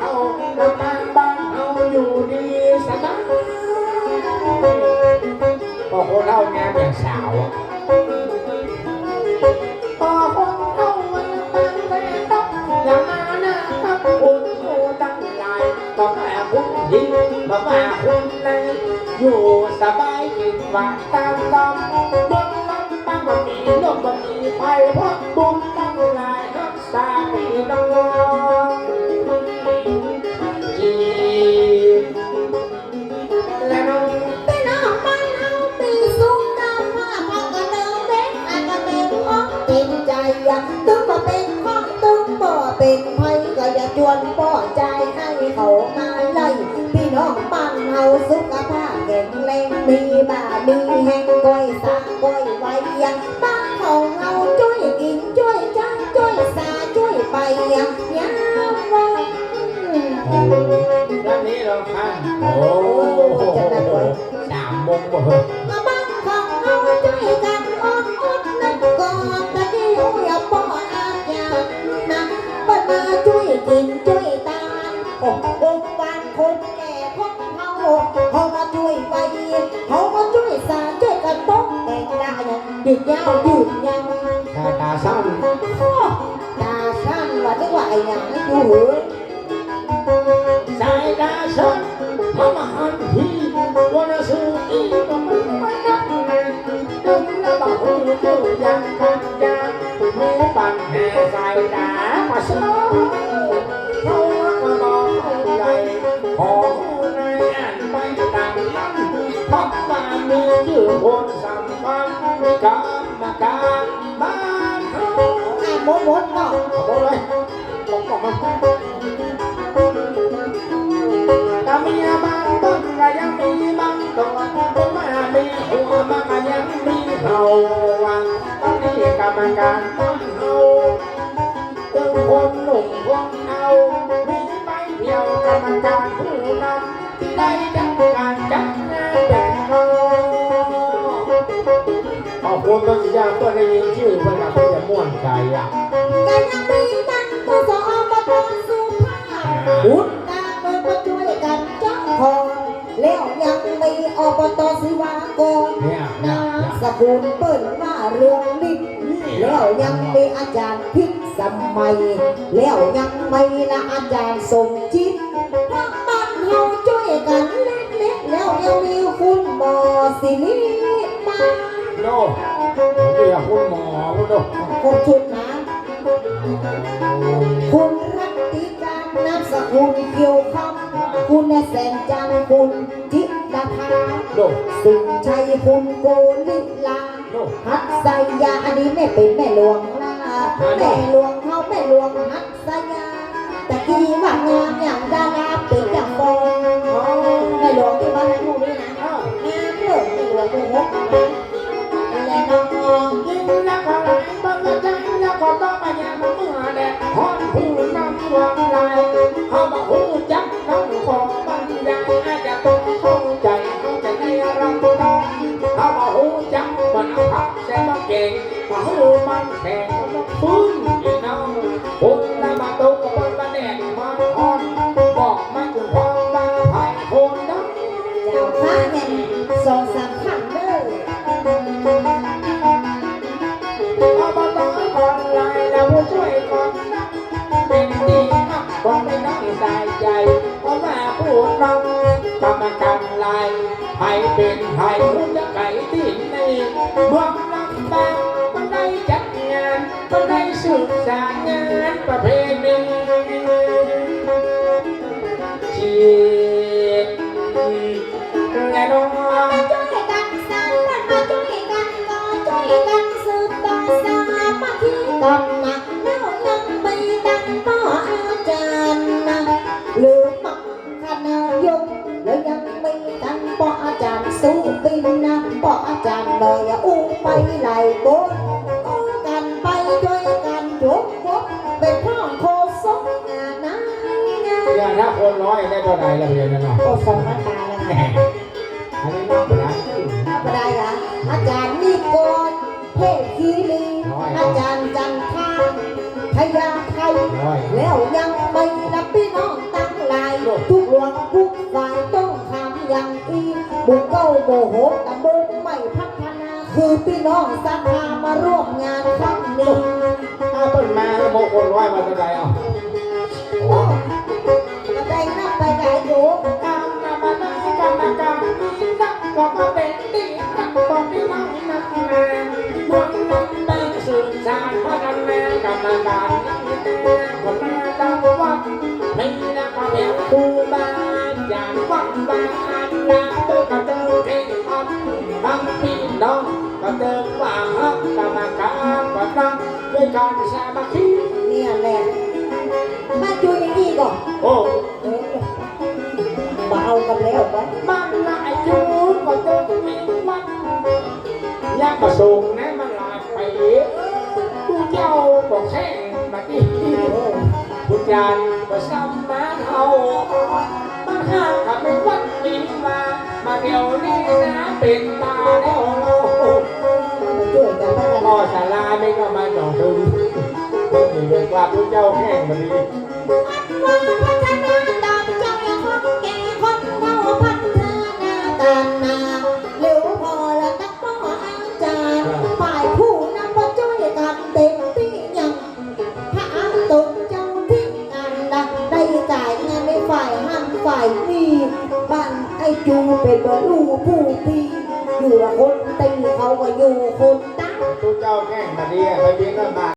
เอาน้ำบ้านเอาอยู่ดีสบายพอคนเอางานอย่างสาวอะพอคนเอาวันบ้านไปต้องอย่ามาหน้าต้องคุณโอ้ตั้งใจต้องแม่คุณยิงมาว่าคุณในอยู่สบายกินหวานตามตำเข็งแรงมีบ่ามีแห้งก้อยสาก้อยไว้ยังบ้านของเฮาช่วยกินช่วยใจช่วยสาช่ ตาตาสั้นโอ้ตาสั้นว่านึกว่าไอ้หยังอยู่เหือสายตาสั้นมามาหันทีวันละสูอีก็มันไม่นับดึงแล้วบ อ่านหมดหมดเลยผมบอกมันถ้ามีบางต้นก็ยังมีบางต้นผมมามีหัวมันก็ยังมีเขาวันตอนนี้กรรมการต้องเอาตึงคนหนุ่มคนเอามีไปเที่ยวกรรมการผู้นำที่ได้จัดการจัดงานแบบเขาขอบคุณต้นยางเพื่อได้ยินชื่อเพื่อนกับเพื่อนม่วนใจอะ ก็ยังมีมันก็สอบตสุภาพบุญตาเดินมาช่วยกันจ้องคองแล้วยังมีอบตศิวากรเนี่ยเนี่นายเนี่ยสกุลเปิ้นว่าเรื่องลิ้นแล้วยังมีอาจารย์พิษสมัย แล้วยังมีนะอาจารย์สมจิตพวกบ้านเฮาช่วยกันเล็กๆแล้วยังมีคุณหมอสิริมาโน่ผมเรียกคุณหมอคุณโน่ขอบคุณนะ คุณรัตติการนามสกุลเกี่ยวคำคุณแสนจังคุณจิตภาโน่สิงชัยคุณโกลิลาโน่ฮัตไซยาอันนี้แม่เป็นแม่หลวงนะแม่หลวงเขาแม่หลวงฮัตไซยาตะกี้ว่างามอย่างดาราเป็นอย่างฟองแม่หลวงที่บ้าน มัคคีกันนะแล้วยังไม่ดังพ่ออาจารย์นะหรือมักคณะยกแล้วยังไม่ดังพ่ออาจารย์สู้ปินนะพ่ออาจารย์เลยอุ้มไปไหลบนอุ้มกันไปช่วยกันยกพบเป็นพ่อโคศกงานนะงานอย่าถ้าคนร้อยได้เท่าไหร่ละเรียนกันเนาะโอ้สองมาตายแล้วแหค่ะมอันนี้น่าเป็นอะไรธรรมดาเหรออาจารย์นิกรเทพคีรี อาจารย์จันทาพยาไทย แล้วยังไม่นับพี่น้องตั้งลาย ทุกหลวงทุกฝ่ายต้องทำอย่างอีบุกเก้าโมโหตะบุกไม่พัฒนา คือพี่น้องสัทธามาร่วมงานครั้งนี้ถ้าต้นแม่โมคนร้อยมาจะไดเอา สื่อสารพระกันแม่กำนาการนี่แม่คนแม่ดังวัดไม่นักเดียวครูบาอย่างวัดบางอันนาตัวกระเติมเก่งอันทั้งพี่น้องกระเติมว่าฮักกรรมการก็ตั้งด้วยการสามัคคีเนี่ยแหละมาช่วยอย่างนี้ก่อนโอ้เออมาเอากันแล้วไปมันละอายุก็เติมมีมันยากมาส่งน จานก็ซ้ำมาเอามันห้ากับไม่วัดมีมา มาเดี๋ยวนี้นะเป็นตาแล้วเรามาช่วยกันพัฒพ่นาอสาลาไม่ก็มาจ่องดูนี่เรียกว่าพระเจ้าแห่งมันดีายนี้บ้านไอ้จูเป็นบรูผู้พี่อยู่คนตีเขาก็อยู่คนตั้งทุกเจ้าแข่งมาดีไปเพียงกันมา